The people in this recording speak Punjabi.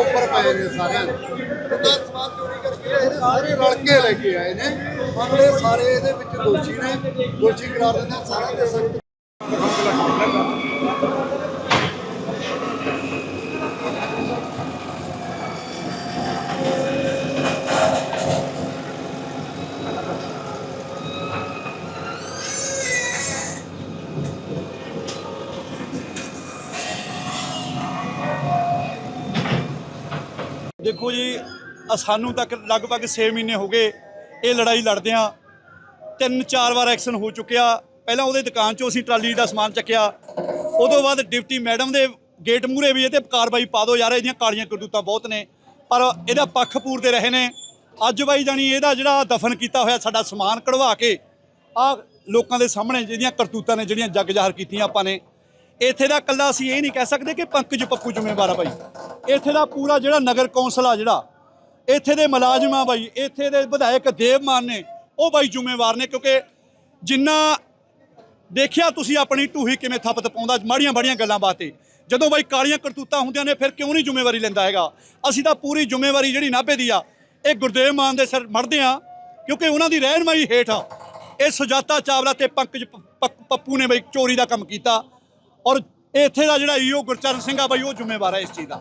ਉੱਪਰ ਪਏ ਨੇ ਸਾਰਿਆਂ ਦੇ। ਉਹਦਾ ਸਮਾਨ ਚੋਰੀ ਕਰਕੇ ਇਹਦੇ ਸਾਰੇ ਰਲ ਕੇ ਲੈ ਕੇ ਆਏ ਨੇ। ਪਰ ਇਹ ਸਾਰੇ ਇਹਦੇ ਵਿੱਚ ਦੋਸ਼ੀ ਨੇ, ਦੋਸ਼ੀ ਕਰਾਰ ਦਿੰਦਾ ਸਾਰਿਆਂ ਦੇ ਸਖਤ ਦੇਖੋ ਜੀ ਸਾਨੂੰ ਤੱਕ ਲਗਭਗ 6 ਮਹੀਨੇ ਹੋ ਗਏ, ਇਹ ਲੜਾਈ ਲੜਦੇ ਆ ਤਿੰਨ ਚਾਰ ਵਾਰ ਐਕਸ਼ਨ ਹੋ ਚੁੱਕਿਆ। ਪਹਿਲਾਂ ਉਹਦੇ ਦੁਕਾਨ 'ਚੋਂ ਅਸੀਂ ਟਰਾਲੀ ਦਾ ਸਮਾਨ ਚੱਕਿਆ। ਉਦੋਂ ਬਾਅਦ ਡਿਪਟੀ ਮੈਡਮ ਦੇ ਗੇਟ ਮੂਹਰੇ ਵੀ ਇਹ ਤੇ ਕਾਰਵਾਈ ਪਾ ਦਿਓ ਯਾਰ ਇਹਦੀਆਂ ਕਾਲੀਆਂ ਕਰਤੂਤਾਂ ਬਹੁਤ ਨੇ। ਪਰ ਇਹਦਾ ਪੱਖ ਪੂਰਦੇ ਰਹੇ ਨੇ। ਅੱਜ ਬਾਈ ਜਾਨੀ ਇਹਦਾ ਜਿਹੜਾ ਦਫਨ ਕੀਤਾ ਹੋਇਆ ਸਾਡਾ ਸਮਾਨ ਕਢਵਾ ਕੇ, ਆ ਲੋਕਾਂ ਦੇ ਸਾਹਮਣੇ ਜਿਹੜੀਆਂ ਕਰਤੂਤਾਂ ਨੇ, ਜਿਹੜੀਆਂ ਜੱਗ ਜ਼ਾਹਰ ਕੀਤੀਆਂ ਆਪਾਂ ਨੇ। ਇੱਥੇ ਦਾ ਕੱਲਾ ਅਸੀਂ ਇਹ ਨਹੀਂ ਕਹਿ ਸਕਦੇ ਕਿ ਪੰਕਜ ਪੱਪੂ ਜ਼ਿੰਮੇਵਾਰ ਆ ਬਾਈ। ਇੱਥੇ ਦਾ ਪੂਰਾ ਜਿਹੜਾ ਨਗਰ ਕੌਂਸਲ ਆ ਜਿਹੜਾ, ਇੱਥੇ ਦੇ ਮੁਲਾਜ਼ਮ ਆ ਬਾਈ, ਇੱਥੇ ਦੇ ਵਿਧਾਇਕ ਦੇਵ ਮਾਨ ਨੇ, ਉਹ ਬਾਈ ਜ਼ਿੰਮੇਵਾਰ ਨੇ ਕਿਉਂਕਿ ਜਿੰਨਾ ਦੇਖਿਆ ਤੁਸੀਂ ਆਪਣੀ ਢੂਹੀ ਕਿਵੇਂ ਥੱਪਤ ਪਾਉਂਦਾ, ਮਾੜੀਆਂ ਬਾੜੀਆਂ ਗੱਲਾਂ ਬਾਤੇ। ਜਦੋਂ ਬਾਈ ਕਾਲੀਆਂ ਕਰਤੂਤਾਂ ਹੁੰਦੀਆਂ ਨੇ, ਫਿਰ ਕਿਉਂ ਨਹੀਂ ਜ਼ਿੰਮੇਵਾਰੀ ਲੈਂਦਾ ਹੈਗਾ? ਅਸੀਂ ਤਾਂ ਪੂਰੀ ਜ਼ਿੰਮੇਵਾਰੀ ਜਿਹੜੀ ਨਾਭੇ ਦੀ ਆ, ਇਹ ਗੁਰਦੇਵ ਮਾਨ ਦੇ ਸਿਰ ਮੜਦੇ ਆ, ਕਿਉਂਕਿ ਉਹਨਾਂ ਦੀ ਰਹਿਨਮਾਈ ਹੇਠ ਆ। ਇਹ ਸੁਜਾਤਾ ਚਾਵਲਾ ਤੇ ਪੰਕਜ ਪੱਪੂ ਨੇ ਬਈ ਚੋਰੀ ਦਾ ਕੰਮ ਕੀਤਾ। ਔਰ ਇੱਥੇ ਦਾ ਜਿਹੜਾ ਈਓ ਗੁਰਚਰਨ ਸਿੰਘ ਆ ਬਾਈ, ਉਹ ਜ਼ਿੰਮੇਵਾਰ ਹੈ ਇਸ ਚੀਜ਼ ਦਾ।